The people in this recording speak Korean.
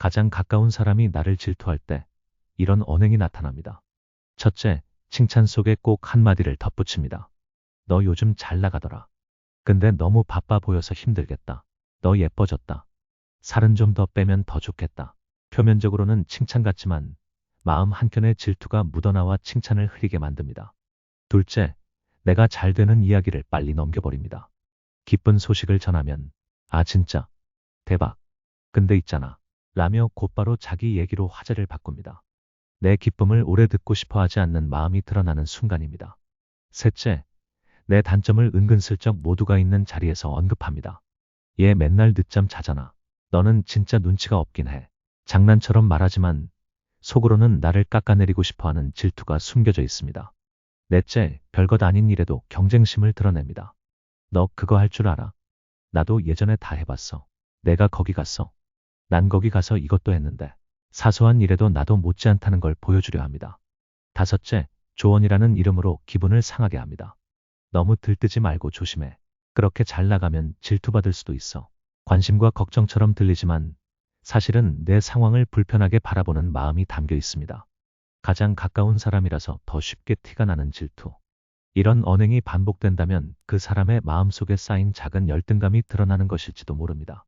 가장 가까운 사람이 나를 질투할 때 이런 언행이 나타납니다. 첫째, 칭찬 속에 꼭 한마디를 덧붙입니다. 너 요즘 잘 나가더라. 근데 너무 바빠 보여서 힘들겠다. 너 예뻐졌다. 살은 좀 더 빼면 더 좋겠다. 표면적으로는 칭찬 같지만 마음 한켠에 질투가 묻어나와 칭찬을 흐리게 만듭니다. 둘째, 내가 잘 되는 이야기를 빨리 넘겨버립니다. 기쁜 소식을 전하면 아 진짜 대박 근데 있잖아 라며 곧바로 자기 얘기로 화제를 바꿉니다. 내 기쁨을 오래 듣고 싶어 하지 않는 마음이 드러나는 순간입니다. 셋째, 내 단점을 은근슬쩍 모두가 있는 자리에서 언급합니다. 얘 맨날 늦잠 자잖아. 너는 진짜 눈치가 없긴 해. 장난처럼 말하지만 속으로는 나를 깎아내리고 싶어 하는 질투가 숨겨져 있습니다. 넷째, 별것 아닌 일에도 경쟁심을 드러냅니다. 너 그거 할 줄 알아? 나도 예전에 다 해봤어. 내가 거기 갔어. 난 거기 가서 이것도 했는데. 사소한 일에도 나도 못지않다는 걸 보여주려 합니다. 다섯째, 조언이라는 이름으로 기분을 상하게 합니다. 너무 들뜨지 말고 조심해. 그렇게 잘 나가면 질투받을 수도 있어. 관심과 걱정처럼 들리지만 사실은 내 상황을 불편하게 바라보는 마음이 담겨 있습니다. 가장 가까운 사람이라서 더 쉽게 티가 나는 질투. 이런 언행이 반복된다면 그 사람의 마음속에 쌓인 작은 열등감이 드러나는 것일지도 모릅니다.